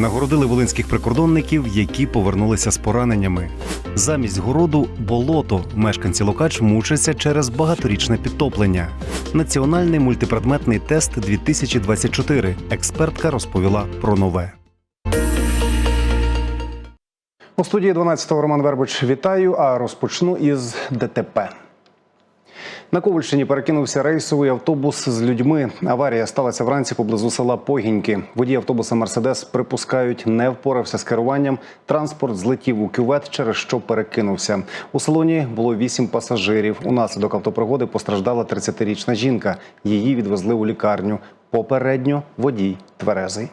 нагородили волинських прикордонників, які повернулися з пораненнями. Замість городу болото мешканці Локач мучаться через багаторічне підтоплення. Національний мультипредметний тест 2024. Експертка розповіла про нове. У студії 12-го Роман Вербич вітаю. А розпочну із ДТП. На Ковальщині перекинувся рейсовий автобус з людьми. Аварія сталася вранці поблизу села Погіньки. Водій автобуса Мерседес припускають, не впорався з керуванням. Транспорт злетів у кювет, через що перекинувся. У салоні було вісім пасажирів. Унаслідок автопригоди постраждала 30-річна жінка. Її відвезли у лікарню. Попередньо водій тверезий.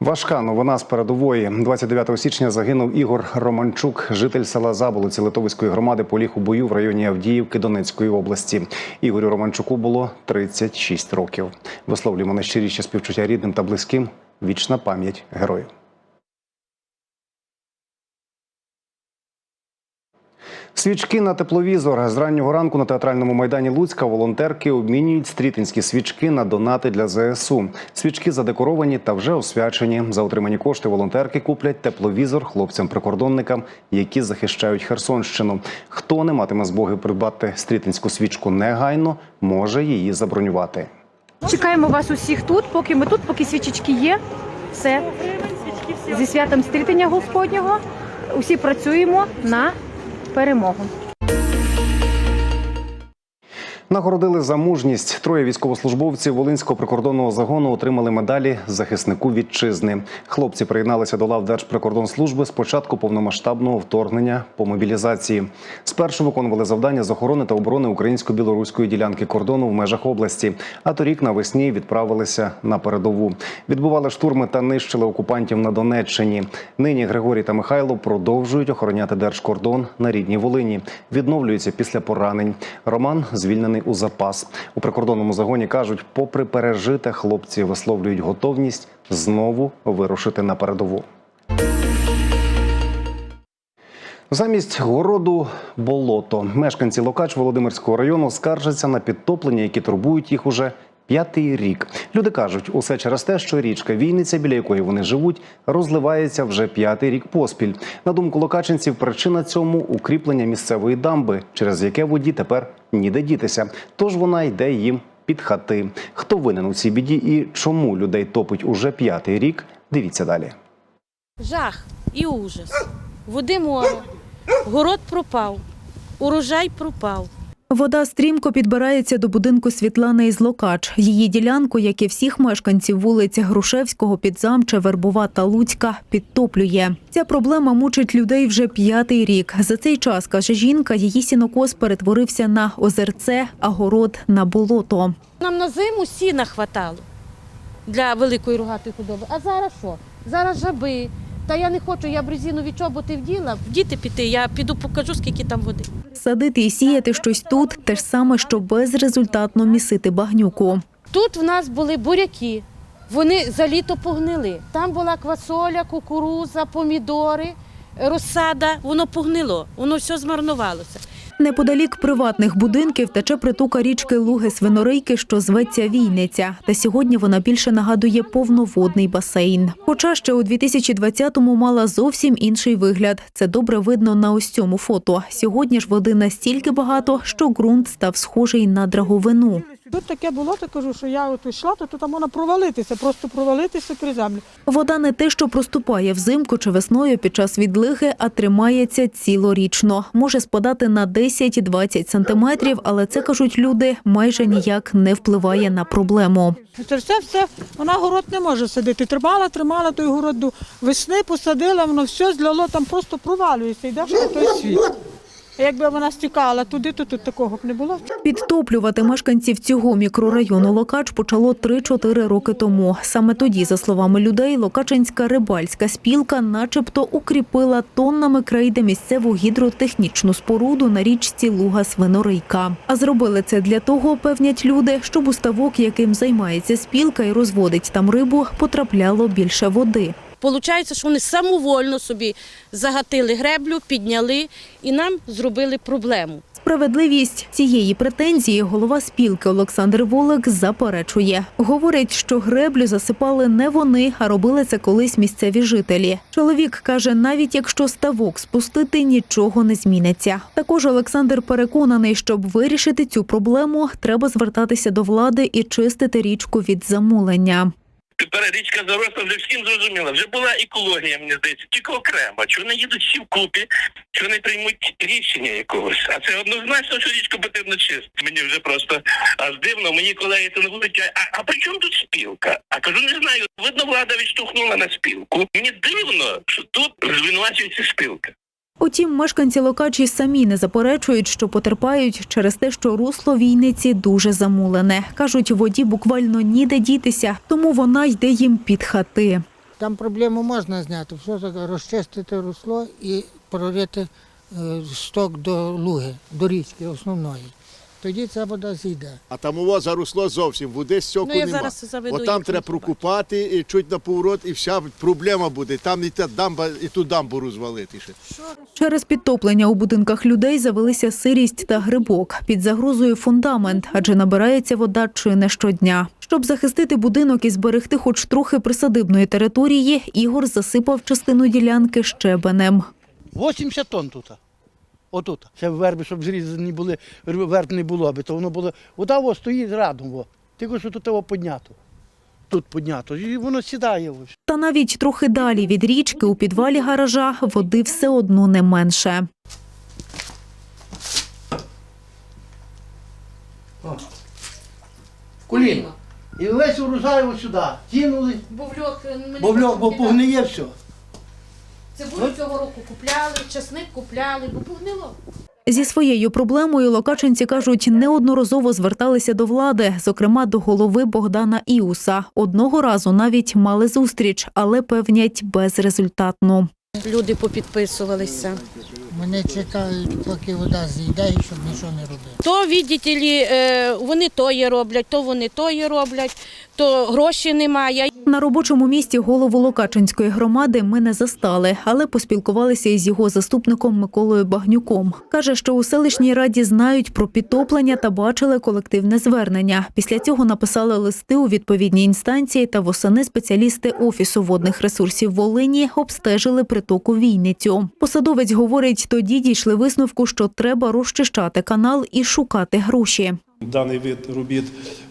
Важка новина з передової. 29 січня загинув Ігор Романчук, житель села Заболиці Литовської громади, поліг у бою в районі Авдіївки Донецької області. Ігорю Романчуку було 36 років. Висловлюємо найщиріші співчуття рідним та близьким. Вічна пам'ять героїв. Свічки на тепловізор з раннього ранку на театральному майдані Луцька волонтерки обмінюють стрітинські свічки на донати для ЗСУ. Свічки задекоровані та вже освячені. За отримані кошти волонтерки куплять тепловізор хлопцям-прикордонникам, які захищають Херсонщину. Хто не матиме змоги придбати стрітинську свічку негайно, може її забронювати. Чекаємо вас усіх тут, поки ми тут, поки свічечки є. Все. Зі святом стрітення Господнього. Усі працюємо на перемогу. Нагородили за мужність. Троє військовослужбовців Волинського прикордонного загону отримали медалі захиснику вітчизни. Хлопці приєдналися до лав Держприкордонслужби з початку повномасштабного вторгнення по мобілізації. Спершу виконували завдання з охорони та оборони українсько-білоруської ділянки кордону в межах області. А торік навесні відправилися на передову. Відбували штурми та нищили окупантів на Донеччині. Нині Григорій та Михайло продовжують охороняти держкордон на рідній Волині. Відновлюються після поранень. Роман звільнений у запас. У прикордонному загоні кажуть, попри пережите, хлопці висловлюють готовність знову вирушити на передову. Замість городу болото. Мешканці Локач Володимирського району скаржаться на підтоплення, які турбують їх уже п'ятий рік. Люди кажуть, усе через те, що річка Війниця, біля якої вони живуть, розливається вже п'ятий рік поспіль. На думку локачинців, причина цьому укріплення місцевої дамби, через яке воді тепер ніде дітися. Тож вона йде їм під хати. Хто винен у цій біді і чому людей топить уже п'ятий рік? Дивіться далі. Жах і ужас. Води море, город пропав, урожай пропав. Вода стрімко підбирається до будинку Світлани із Локач. Її ділянку, як і всіх мешканців вулиць Грушевського, Підзамча, Вербова та Луцька, підтоплює. Ця проблема мучить людей вже п'ятий рік. За цей час, каже жінка, її сінокос перетворився на озерце, а на болото. Нам на зиму сіна хватало для великої рогатої худоби. А зараз що? Зараз жаби. Та я не хочу, я б резинові чоботи вділа. В діти піти, я піду покажу, скільки там води. Садити і сіяти щось тут те ж саме, що безрезультатно місити багнюку. Тут в нас були буряки, вони за літо погнили. Там була квасоля, кукуруза, помідори, розсада, воно погнило, воно все змарнувалося. Неподалік приватних будинків тече притука річки Луги Свинорийки, що зветься Війниця. Та сьогодні вона більше нагадує повноводний басейн. Хоча ще у 2020-му мала зовсім інший вигляд. Це добре видно на ось цьому фото. Сьогодні ж води настільки багато, що ґрунт став схожий на драговину. Тут таке було, то кажу, що я от йшла, то тут можна провалитися, просто провалитися крізь землю. Вода не те, що проступає взимку чи весною під час відлиги, а тримається цілорічно. Може спадати на 10-20 сантиметрів, але це кажуть люди майже ніяк не впливає на проблему. Це все, все, вона город не може садити. Тримала, тримала той город до весни, посадила, воно все зляло, там просто провалюється, йдеш на той світ. Якби вона стікала туди, то тут такого б не було. Підтоплювати мешканців цього мікрорайону Локач почало 3-4 роки тому. Саме тоді, за словами людей, Локачинська рибальська спілка начебто укріпила тоннами крейди місцеву гідротехнічну споруду на річці Луга Свинорийка. А зробили це для того, певнять люди, щоб у ставок, яким займається спілка і розводить там рибу, потрапляло більше води. Получається, що вони самовольно собі загатили греблю, підняли і нам зробили проблему. Справедливість цієї претензії голова спілки Олександр Волик заперечує. Говорить, що греблю засипали не вони, а робили це колись місцеві жителі. Чоловік каже, навіть якщо ставок спустити, нічого не зміниться. Також Олександр переконаний, щоб вирішити цю проблему, треба звертатися до влади і чистити річку від замулення. Тепер річка заросла вже всім зрозуміла. Вже була екологія, мені здається, тільки окремо. Чого не їдуть всі вкупі, чого не приймуть рішення якогось. А це однозначно, що річку потрібно чистити. Мені вже просто аж дивно. Мої колеги це не будуть. А, а при чому тут спілка? А кажу, не знаю. Видно, влада відштовхнула на спілку. Мені дивно, що тут звинувачується спілка. Утім, мешканці Локачі самі не заперечують, що потерпають через те, що русло війниці дуже замулене. кажуть, воді буквально ніде дітися, тому вона йде їм під хати. Там проблему можна зняти, все розчистити русло і прорити е, сток до луги, до річки основної. Тоді ця вода зійде. А там у вас заросло зовсім, води стьоку Ну, я нема. зараз заведу От там їх, треба прокупати і чуть на поворот, і вся проблема буде. Там і та дамба, і ту дамбу розвалити ще. Через підтоплення у будинках людей завелися сирість та грибок. Під загрозою фундамент, адже набирається вода чи не щодня. Щоб захистити будинок і зберегти хоч трохи присадибної території, Ігор засипав частину ділянки щебенем. 80 тонн тут. Отут. Ще верби, щоб зрізані були, верб не було, аби то воно було. Вода во стоїть радом, во. тільки що тут його піднято. Тут піднято. І воно сідає. Ось. Та навіть трохи далі від річки у підвалі гаража води все одно не менше. Коліно. І весь урожай ось сюди. Кинули, Бовльок, бо вльох, бо погниє все. Цибулю цього року купляли, часник купляли, бо погнило. Зі своєю проблемою локачинці кажуть, неодноразово зверталися до влади, зокрема до голови Богдана Іуса. Одного разу навіть мали зустріч, але певнять безрезультатно. Люди попідписувалися. Вони чекають, поки вода зійде, і щоб нічого не робити. То, видите вони тоє роблять, то вони тоє роблять, то гроші немає. На робочому місці голову Локачинської громади ми не застали, але поспілкувалися із його заступником Миколою Багнюком. Каже, що у селищній раді знають про підтоплення та бачили колективне звернення. Після цього написали листи у відповідні інстанції та восени спеціалісти офісу водних ресурсів Волині обстежили притоку Війницю. Посадовець говорить, тоді дійшли висновку, що треба розчищати канал і шукати гроші. Даний вид робіт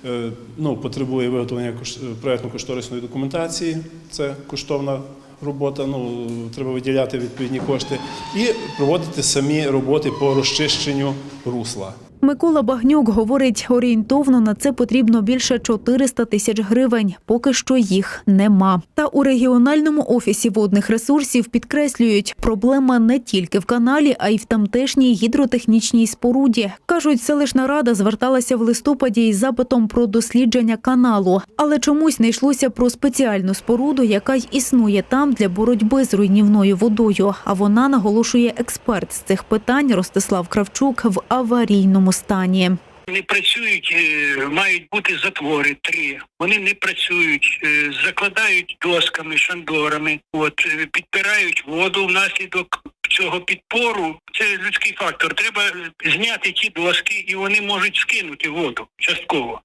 е, ну, потребує виготовлення е, проектно-кошторисної документації. Це коштовна робота. Ну, треба виділяти відповідні кошти і проводити самі роботи по розчищенню русла. Микола Багнюк говорить, орієнтовно на це потрібно більше 400 тисяч гривень. Поки що їх нема. Та у регіональному офісі водних ресурсів підкреслюють, проблема не тільки в каналі, а й в тамтешній гідротехнічній споруді. кажуть, селищна рада зверталася в листопаді із запитом про дослідження каналу, але чомусь не йшлося про спеціальну споруду, яка й існує там для боротьби з руйнівною водою. А вона наголошує експерт з цих питань Ростислав Кравчук в аварійному стані. Не працюють, е, мають бути затвори три. Вони не працюють, е, закладають досками, шандорами. От е, підпирають воду внаслідок цього підпору. Це людський фактор. Треба зняти ті доски, і вони можуть скинути воду частково.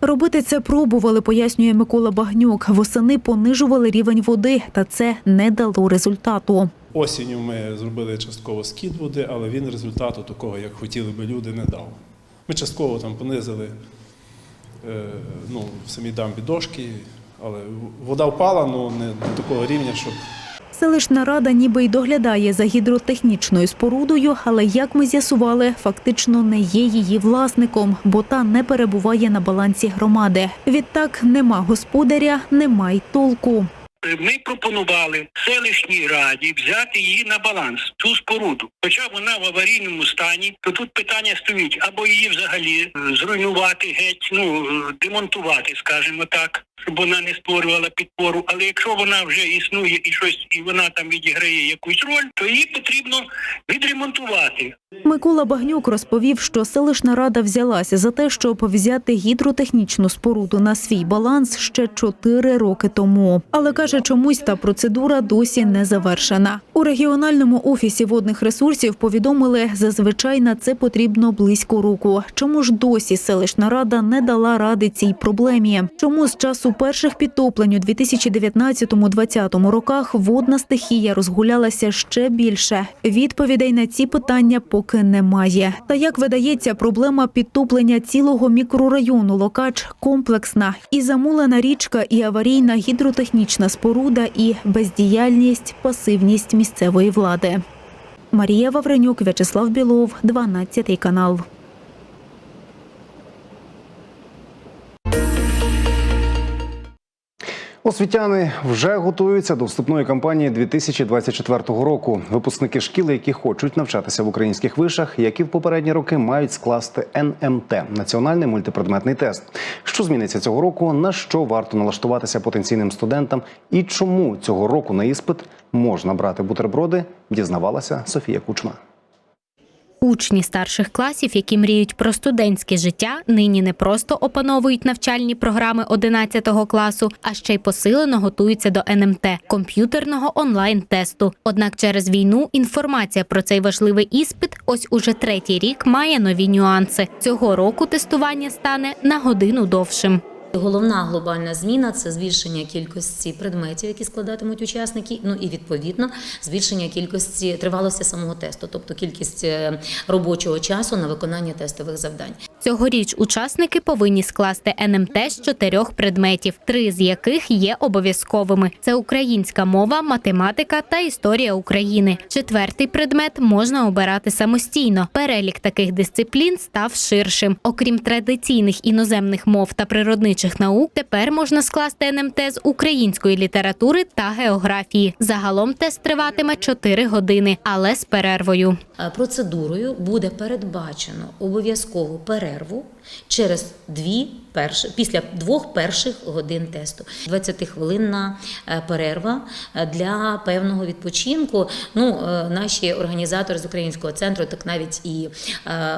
Робити це пробували, пояснює Микола Багнюк. Восени понижували рівень води, та це не дало результату. Осінню ми зробили частково скид води, але він результату такого, як хотіли би люди, не дав. Ми частково там понизили е, ну, в самій дамбі дошки, але вода впала, але не до такого рівня, щоб Селищна рада ніби й доглядає за гідротехнічною спорудою, але як ми з'ясували, фактично не є її власником, бо та не перебуває на балансі громади. Відтак нема господаря, нема й толку. Е, Ми пропонували селищній раді взяти її на баланс, цю споруду. Хоча вона в аварійному стані, то тут питання стоїть або її взагалі е, зруйнувати геть, ну е, демонтувати, скажімо так. Щоб вона не створювала підпору. Але якщо вона вже існує і щось, і вона там відіграє якусь роль, то її потрібно відремонтувати. Микола Багнюк розповів, що селищна рада взялася за те, щоб взяти гідротехнічну споруду на свій баланс ще чотири роки тому. Але каже, чомусь та процедура досі не завершена. У регіональному офісі водних ресурсів повідомили, зазвичай на це потрібно близько року. Чому ж досі селищна рада не дала ради цій проблемі? Чому з часу перших підтоплень у 2019-2020 роках водна стихія розгулялася ще більше? Відповідей на ці питання поки немає. Та як видається, проблема підтоплення цілого мікрорайону Локач комплексна і замулена річка, і аварійна гідротехнічна споруда, і бездіяльність, пасивність місцевої влади. Марія Вавренюк, В'ячеслав Білов, 12 канал. Освітяни вже готуються до вступної кампанії 2024 року. Випускники шкіл, які хочуть навчатися в українських вишах, як і в попередні роки, мають скласти НМТ національний мультипредметний тест. Що зміниться цього року? На що варто налаштуватися потенційним студентам, і чому цього року на іспит можна брати бутерброди? Дізнавалася Софія Кучма. Учні старших класів, які мріють про студентське життя, нині не просто опановують навчальні програми 11 класу, а ще й посилено готуються до НМТ комп'ютерного онлайн-тесту. Однак через війну інформація про цей важливий іспит ось уже третій рік має нові нюанси. Цього року тестування стане на годину довшим. Головна глобальна зміна це збільшення кількості предметів, які складатимуть учасники. Ну і відповідно збільшення кількості тривалості самого тесту, тобто кількість е, робочого часу на виконання тестових завдань. Цьогоріч учасники повинні скласти НМТ з чотирьох предметів, три з яких є обов'язковими: це українська мова, математика та історія України. Четвертий предмет можна обирати самостійно. Перелік таких дисциплін став ширшим. Окрім традиційних іноземних мов та природничих наук, тепер можна скласти НМТ з української літератури та географії. Загалом тест триватиме 4 години, але з перервою. Е, Процедурою буде передбачено обов'язкову nervo через дві перші, після двох перших годин тесту. 20-хвилинна е, перерва е, для певного відпочинку. Ну, е, наші організатори з українського центру, так навіть і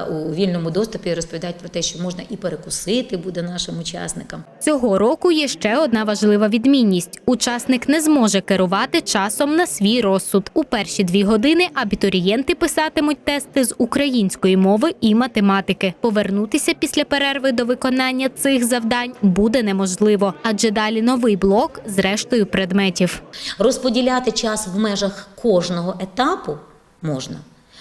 у вільному доступі розповідають про те, що можна і перекусити буде нашим учасникам. Цього року є ще одна важлива відмінність: учасник не зможе керувати часом на свій розсуд. У перші дві години абітурієнти писатимуть тести з української мови і математики. Повернутися після перерви до виконання цих завдань буде неможливо, адже далі новий блок з рештою предметів. Розподіляти час в межах кожного етапу можна.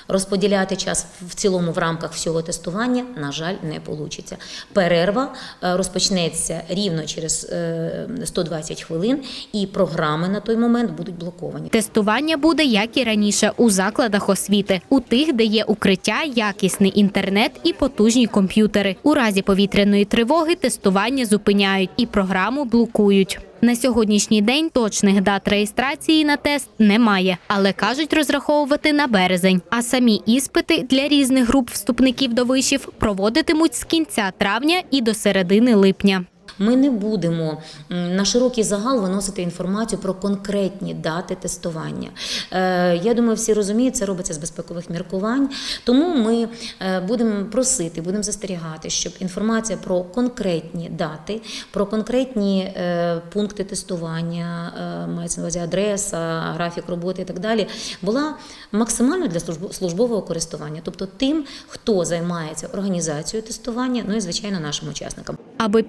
Розподіляти час в цілому в рамках всього тестування, на жаль, не вийде. Перерва е, розпочнеться рівно через е, 120 хвилин, і програми на той момент будуть блоковані. Тестування буде як і раніше у закладах освіти, у тих, де є укриття, якісний інтернет і потужні комп'ютери. У разі повітряної тривоги тестування зупиняють і програму блокують. На сьогоднішній день точних дат реєстрації на тест немає, але кажуть розраховувати на березень. А самі іспити для різних груп вступників до вишів проводитимуть з кінця травня і до середини липня. Ми не будемо на широкий загал виносити інформацію про конкретні дати тестування. Е, Я думаю, всі розуміють, це робиться з безпекових міркувань. Тому ми е, будемо просити, будемо застерігати, щоб інформація про конкретні дати, про конкретні е, пункти тестування, мається на увазі адреса, графік роботи і так далі, була максимально для службо- службового користування, тобто тим, хто займається організацією тестування, ну і звичайно нашим учасникам. Аби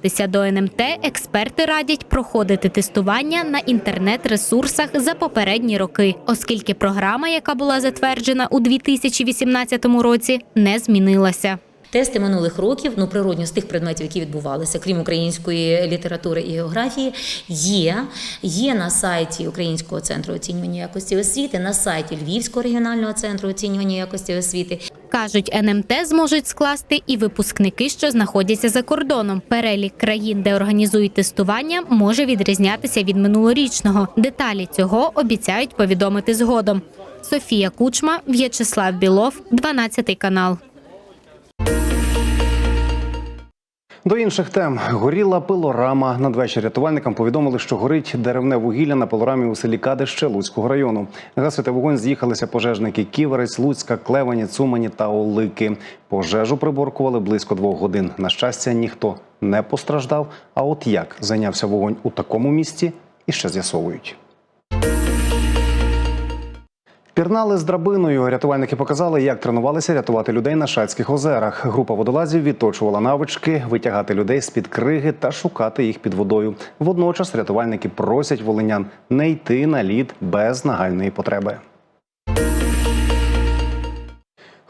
підготуватися до НМТ, експерти радять проходити тестування на інтернет-ресурсах за попередні роки, оскільки програма, яка була затверджена у 2018 році, не змінилася. Тести минулих років, ну природньо з тих предметів, які відбувалися, крім української літератури і географії, є. Є на сайті Українського центру оцінювання якості освіти, на сайті Львівського регіонального центру оцінювання якості освіти. Кажуть, НМТ зможуть скласти і випускники, що знаходяться за кордоном. Перелік країн, де організують тестування, може відрізнятися від минулорічного. Деталі цього обіцяють повідомити згодом. Софія Кучма, В'ячеслав Білов, 12 канал. До інших тем горіла пилорама. Надвечір рятувальникам повідомили, що горить деревне вугілля на пилорамі у селі Кадище Луцького району. Гасити вогонь з'їхалися пожежники Ківерець, Луцька, Клевані, Цумані та Олики. Пожежу приборкували близько двох годин. На щастя, ніхто не постраждав. А от як зайнявся вогонь у такому місці, іще з'ясовують. Пірнали з драбиною. Рятувальники показали, як тренувалися рятувати людей на Шацьких озерах. Група водолазів відточувала навички, витягати людей з під криги та шукати їх під водою. Водночас рятувальники просять волинян не йти на лід без нагальної потреби.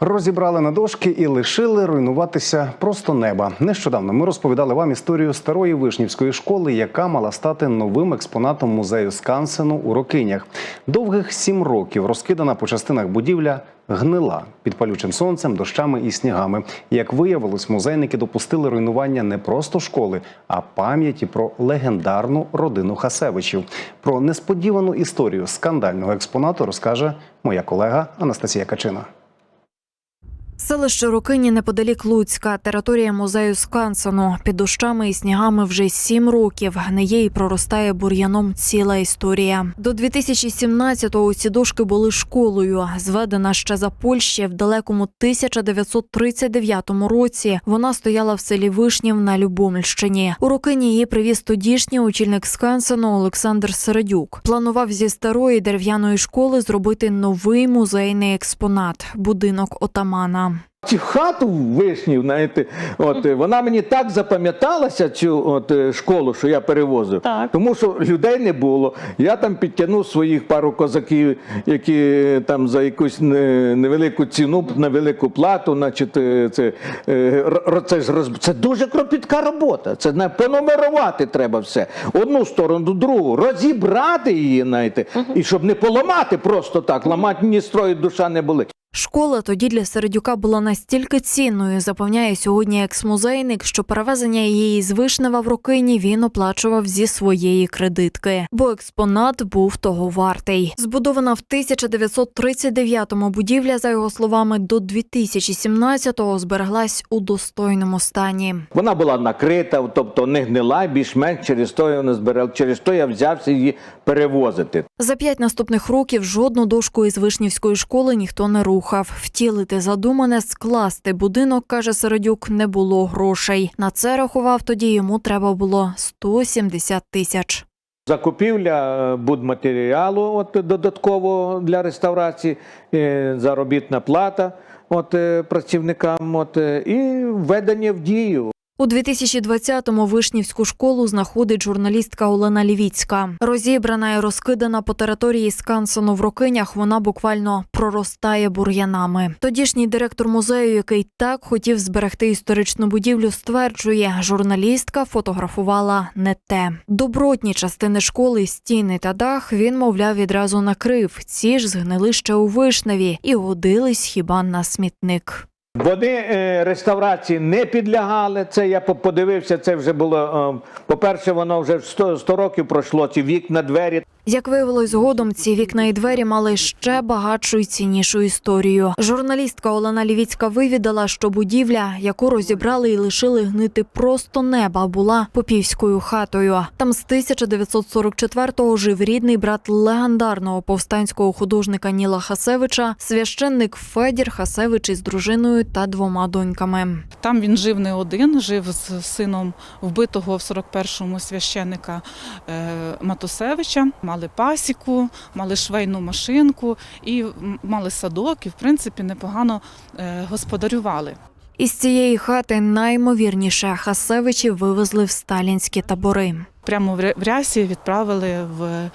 Розібрали на дошки і лишили руйнуватися просто неба. Нещодавно ми розповідали вам історію старої вишнівської школи, яка мала стати новим експонатом музею Скансену у Рокинях. Довгих сім років розкидана по частинах будівля гнила під палючим сонцем, дощами і снігами. Як виявилось, музейники допустили руйнування не просто школи, а пам'яті про легендарну родину Хасевичів. Про несподівану історію скандального експонату розкаже моя колега Анастасія Качина. Селище Рокині неподалік Луцька, територія музею Скансену. Під дощами і снігами вже сім років гниє і проростає бур'яном ціла історія. До 2017-го ці дошки були школою, зведена ще за Польщі в далекому 1939 році. Вона стояла в селі Вишнів на Любомльщині. У Рокині її привіз тодішній очільник Скансену Олександр Середюк. Планував зі старої дерев'яної школи зробити новий музейний експонат будинок отамана. Цю хату вишнів, знаєте, от е, вона мені так запам'яталася, цю от е, школу, що я перевозив. Так. Тому що людей не було. Я там підтягнув своїх пару козаків, які е, там за якусь невелику ціну, на велику плату, значить, це, це ж це дуже кропітка робота. Це не понумерувати треба все. Одну сторону, другу, розібрати її, знаєте, і щоб не поламати просто так, ламати ні строю душа не болить. Школа тоді для Середюка була настільки цінною, запевняє сьогодні екс-музейник, що перевезення її з Вишнева в Рокині він оплачував зі своєї кредитки, бо експонат був того вартий. Збудована в 1939-му будівля, за його словами, до 2017-го збереглась у достойному стані. Вона була накрита, тобто не гнила, більш-менш через то я не збирав. Через то я взявся її перевозити. За п'ять наступних років жодну дошку із вишнівської школи ніхто не рухав. Втілити задумане, скласти будинок, каже Середюк, не було грошей. На це рахував тоді йому треба було 170 тисяч. Закупівля е, будматеріалу от, додатково для реставрації, е, заробітна плата от, е, працівникам от, і введення в дію. У 2020-му вишнівську школу знаходить журналістка Олена Лівіцька. Розібрана і розкидана по території Скансену в Рокинях, вона буквально проростає бур'янами. Тодішній директор музею, який так хотів зберегти історичну будівлю, стверджує, журналістка фотографувала не те. Добротні частини школи, стіни та дах він, мовляв, відразу накрив. Ці ж згнили ще у вишневі і годились хіба на смітник. Вони е, реставрації не підлягали. Це я подивився. Це вже було. е, По-перше, воно вже 100, 100 років пройшло. Ці вікна, двері. Як виявилось згодом, ці вікна і двері мали ще багатшу і ціннішу історію. Журналістка Олена Лівіцька вивідала, що будівля, яку розібрали і лишили гнити просто неба, була попівською хатою. Там з 1944-го жив рідний брат легендарного повстанського художника Ніла Хасевича, священник Федір Хасевич із дружиною та двома доньками. Там він жив не один, жив з сином вбитого в 41-му священника е, Матусевича. Мали пасіку, мали швейну машинку і мали садок, і в принципі непогано е, господарювали. Із цієї хати наймовірніше Хасевичі вивезли в сталінські табори. Прямо в Рясі відправили в, е,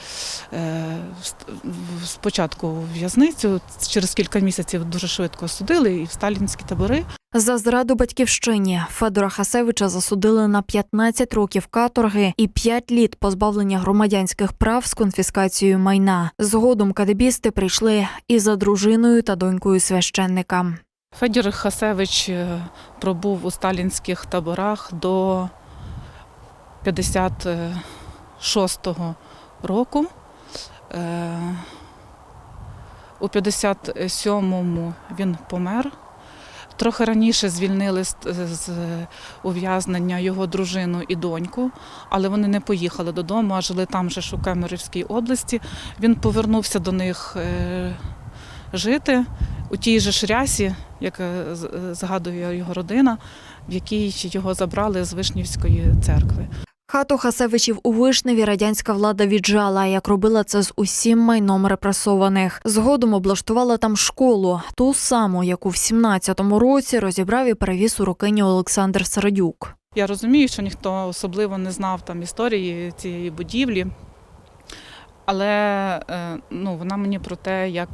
в- спочатку в в'язницю. Через кілька місяців дуже швидко судили і в сталінські табори. За зраду батьківщині Федора Хасевича засудили на 15 років каторги і 5 літ позбавлення громадянських прав з конфіскацією майна. Згодом кадебісти прийшли і за дружиною та донькою священника. Федір Хасевич е, пробув у сталінських таборах до 56-го року. Е, У 57-му він помер. Трохи раніше звільнили з, ув'язнення його дружину і доньку, але вони не поїхали додому, а жили там же ж у Кемерівській області. Він повернувся до них е, жити у тій же шрясі, як е, е, згадує його родина, в якій його забрали з Вишнівської церкви. Хату Хасевичів у Вишневі радянська влада віджала, як робила це з усім майном репресованих. Згодом облаштувала там школу, ту саму, яку в 17-му році розібрав і перевіз у Рокині Олександр Середюк. Я розумію, що ніхто особливо не знав там історії цієї будівлі, але е, ну, вона мені про те, як,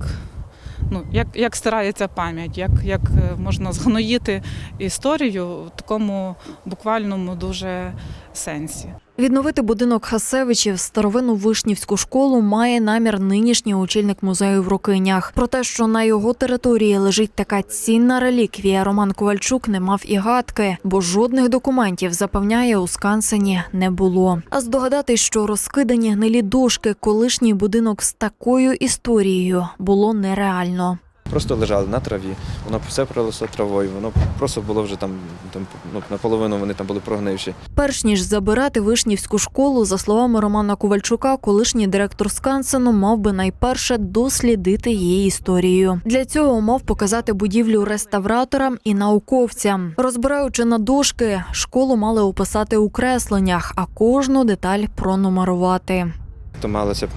ну, як, як стирається пам'ять, як, як е, можна згноїти історію в такому буквальному дуже сенсі. Відновити будинок Хасевичів, старовинну вишнівську школу, має намір нинішній очільник музею в Рокинях. Про те, що на його території лежить така цінна реліквія, Роман Ковальчук не мав і гадки, бо жодних документів, запевняє, у Скансені не було. А здогадатись, що розкидані гнилі дошки, колишній будинок з такою історією, було нереально. Просто лежали на траві, воно все проросло травою, воно просто було вже там, там ну, наполовину вони там були прогнивші. Перш ніж забирати вишнівську школу, за словами Романа Ковальчука, колишній директор Скансену мав би найперше дослідити її історію. Для цього мав показати будівлю реставраторам і науковцям. Розбираючи на дошки, школу мали описати у кресленнях, а кожну деталь пронумерувати. То малося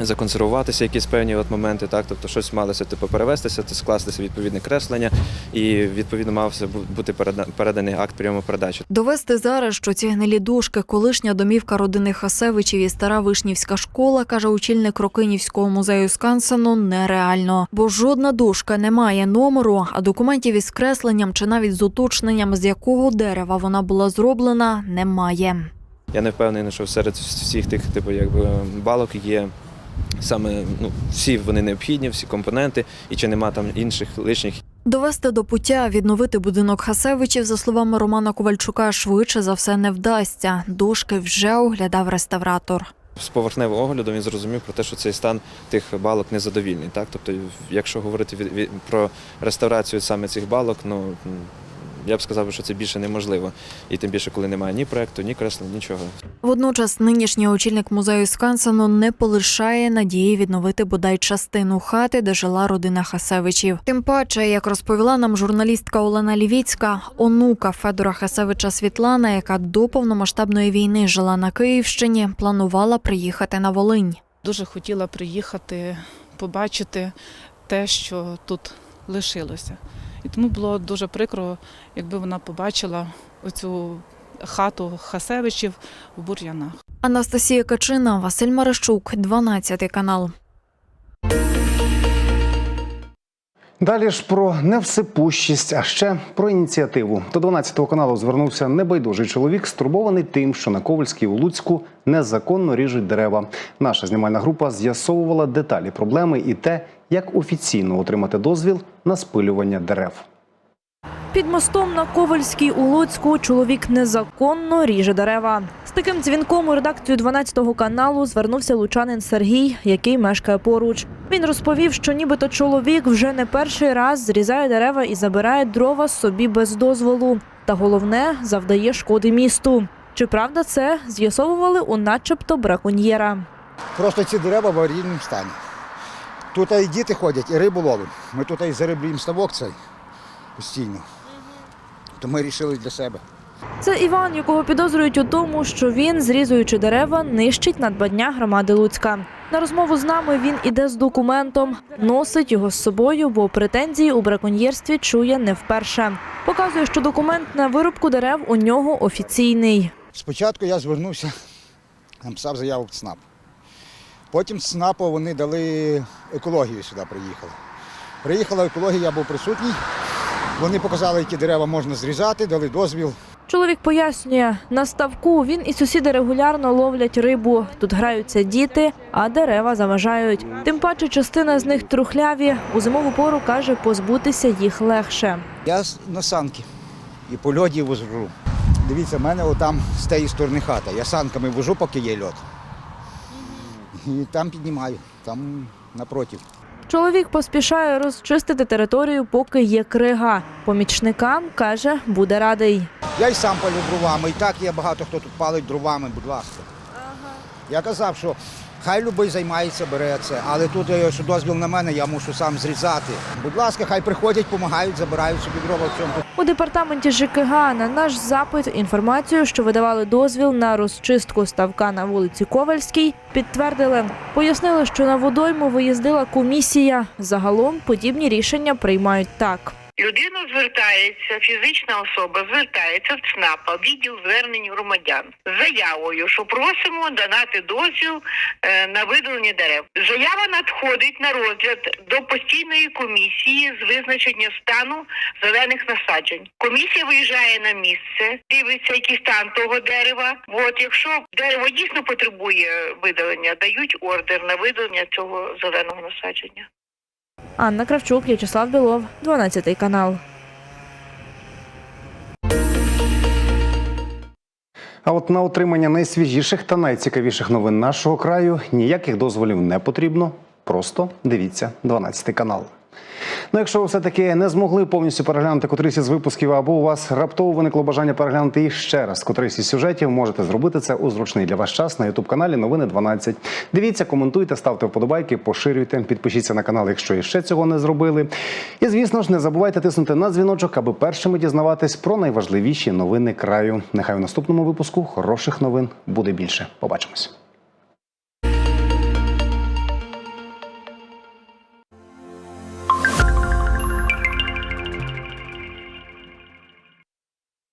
законсервуватися якісь певні от моменти, так, тобто щось малося типу перевестися, то скластися відповідне креслення, і відповідно мався бу- бути переда- переданий акт прийому передачі. Довести зараз, що ці гнилі дошки, колишня домівка родини Хасевичів і стара вишнівська школа, каже очільник Рокинівського музею Скансену, нереально, бо жодна дошка не має номеру, а документів із кресленням чи навіть з уточненням, з якого дерева вона була зроблена, немає. Я не впевнений, що серед всіх тих типу, якби, балок є саме ну, всі вони необхідні, всі компоненти, і чи нема там інших лишніх. Довести до пуття, відновити будинок Хасевичів, за словами Романа Ковальчука, швидше за все не вдасться. Дошки вже оглядав реставратор. З поверхневого огляду він зрозумів про те, що цей стан тих балок незадовільний. Так? Тобто, якщо говорити про реставрацію саме цих балок, ну я б сказав, що це більше неможливо. І тим більше, коли немає ні проекту, ні креслень, нічого. Водночас нинішній очільник музею Скансену не полишає надії відновити бодай частину хати, де жила родина Хасевичів. Тим паче, як розповіла нам журналістка Олена Лівіцька, онука Федора Хасевича Світлана, яка до повномасштабної війни жила на Київщині, планувала приїхати на Волинь. Дуже хотіла приїхати, побачити те, що тут лишилося. І тому було дуже прикро, якби вона побачила оцю хату Хасевичів в бур'янах. Анастасія Качина, Василь Марищук, 12 канал. Далі ж про невсипущість, а ще про ініціативу. До 12 каналу звернувся небайдужий чоловік, стурбований тим, що на Ковальській у Луцьку незаконно ріжуть дерева. Наша знімальна група з'ясовувала деталі проблеми і те, як офіційно отримати дозвіл на спилювання дерев. Під мостом на Ковальській у Луцьку чоловік незаконно ріже дерева. З таким дзвінком у редакцію 12 каналу звернувся лучанин Сергій, який мешкає поруч. Він розповів, що нібито чоловік вже не перший раз зрізає дерева і забирає дрова собі без дозволу. Та головне завдає шкоди місту. Чи правда це з'ясовували у начебто браконьєра. Просто ці дерева в аварійному стані. Тут і діти ходять, і рибу ловимо. Ми тут і зариблюємо ставок цей постійно. То ми вирішили для себе. Це Іван, якого підозрюють у тому, що він, зрізуючи дерева, нищить надбання громади Луцька. На розмову з нами він іде з документом, носить його з собою, бо претензії у браконьєрстві чує не вперше. Показує, що документ на вирубку дерев у нього офіційний. Спочатку я звернувся, написав заяву в ЦНАП. Потім з ЦНАПу вони дали екологію сюди приїхали. Приїхала екологія, я був присутній. Вони показали, які дерева можна зрізати, дали дозвіл. Чоловік пояснює, на ставку він і сусіди регулярно ловлять рибу. Тут граються діти, а дерева заважають. Тим паче частина з них трухляві. У зимову пору каже, позбутися їх легше. Я на санки і по льоді вожу. Дивіться, в мене отам з тієї сторони хата. Я санками вожу, поки є льод. І там піднімаю, там напротив. Чоловік поспішає розчистити територію, поки є крига. Помічникам каже, буде радий. Я й сам палю дровами, і так є багато хто тут палить дровами, будь ласка. Я казав, що хай любий займається, бере це, але тут, е, що дозвіл на мене, я мушу сам зрізати. Будь ласка, хай приходять, допомагають, забирають собі дрова в цьому. У департаменті ЖКГ на наш запит інформацію, що видавали дозвіл на розчистку ставка на вулиці Ковальській, підтвердили. Пояснили, що на водойму виїздила комісія. Загалом подібні рішення приймають так. Людина звертається, фізична особа звертається в ЦНАПа, відділ звернень громадян з заявою, що просимо донати дозвіл е, на видалення дерев. Заява надходить на розгляд до постійної комісії з визначення стану зелених насаджень. Комісія виїжджає на місце, дивиться, який стан того дерева. От якщо дерево дійсно потребує видалення, дають ордер на видалення цього зеленого насадження. Анна Кравчук, В'ячеслав Білов, 12 канал. А от на отримання найсвіжіших та найцікавіших новин нашого краю ніяких дозволів не потрібно. Просто дивіться 12 канал. Ну, якщо ви все-таки не змогли повністю переглянути котрийсь із випусків, або у вас раптово виникло бажання переглянути їх ще раз котрийсь із сюжетів, можете зробити це у зручний для вас час на ютуб каналі Новини 12. Дивіться, коментуйте, ставте вподобайки, поширюйте, підпишіться на канал, якщо іще цього не зробили. І звісно ж, не забувайте тиснути на дзвіночок, аби першими дізнаватись про найважливіші новини краю. Нехай у наступному випуску хороших новин буде більше. Побачимось.